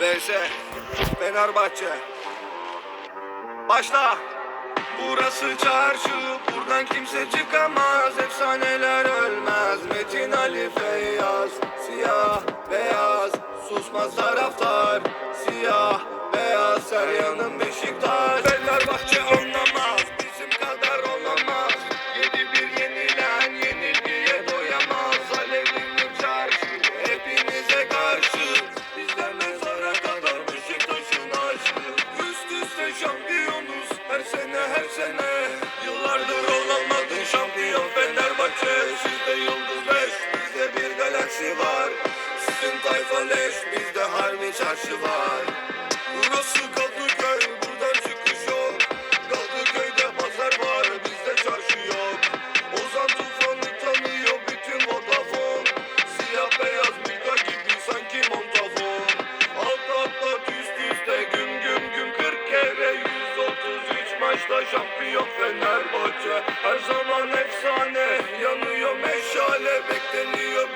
VS Fenerbahçe. Başla. Burası çarşı Buradan kimse çıkamaz. Efsaneler ölmez. Metin Ali Feyyaz Siyah beyaz. Susmaz taraftar Siyah beyaz. Her yanım Beşiktaş şampiyonuz Her sene her sene. Yıllardır olamadın şampiyon Fenerbahçe. Sizde yıldız beş Bizde bir galaksi var. Sizin tayfa leş Bizde harbi çarşı var Beşiktaş'ta şampiyon Fenerbahçe. Her zaman efsane Yanıyor meşale bekleniyor